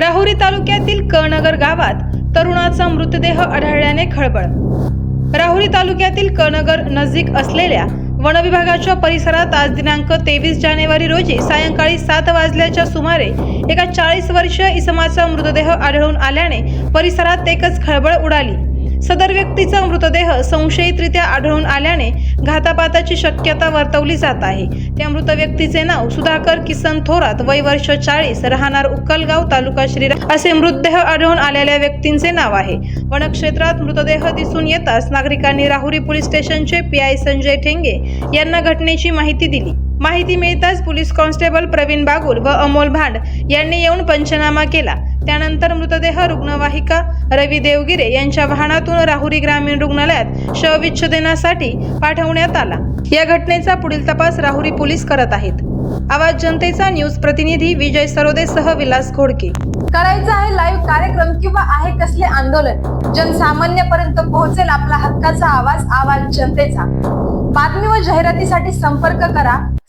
राहुरी तालुक्यातील कनगर गावात तरुणाचा मृतदेह आढळल्याने खळबळ. राहुरी तालुक्यातील कनगर नजीक असलेल्या वनविभागाच्या परिसरात आज दिनांक तेवीस जानेवारी रोजी सायंकाळी सात वाजल्याच्या सुमारे एका चाळीस वर्षीय इसमाचा मृतदेह आढळून आल्याने परिसरात एकच खळबळ उडाली. सदर व्यक्तीचा मृतदेह संशयितरित्या आढळून आल्याने घातापाताची शक्यता वर्तवली जात आहे. त्या मृत व्यक्तीचे नाव सुधाकर किसन थोरात वय वर्ष चाळीस राहणार उक्कलगाव तालुका श्रीराम असे मृतदेह आढळून आलेल्या व्यक्तींचे नाव आहे. वनक्षेत्रात मृतदेह दिसून येताच नागरिकांनी राहुरी पोलीस स्टेशनचे पी आय संजय ठेंगे यांना घटनेची माहिती दिली. माहिती मिळताच पोलीस कॉन्स्टेबल प्रवीण बागुल व अमोल भांड यांनी येऊन पंचनामा केला. त्यानंतर मृतदेह रुग्णवाहिका रवी देवगिरे यांच्या वाहनातून राहुरी ग्रामीण रुग्णालयात शवविच्छेदनासाठी पाठवण्यात आला. या घटनेचा पुढील तपास राहुरी पोलीस करत आहेत. आवाज जनतेचा न्यूज प्रतिनिधी विजय सरोदे सह विलास घोडके. करायचं आहे लाईव्ह कार्यक्रम किंवा आहे कसले आंदोलन? जनसामान्यपर्यंत पोहोचेल आपला हक्काचा आवाज आवाज जनतेचा. बातमी व जाहिरातीसाठी संपर्क करा.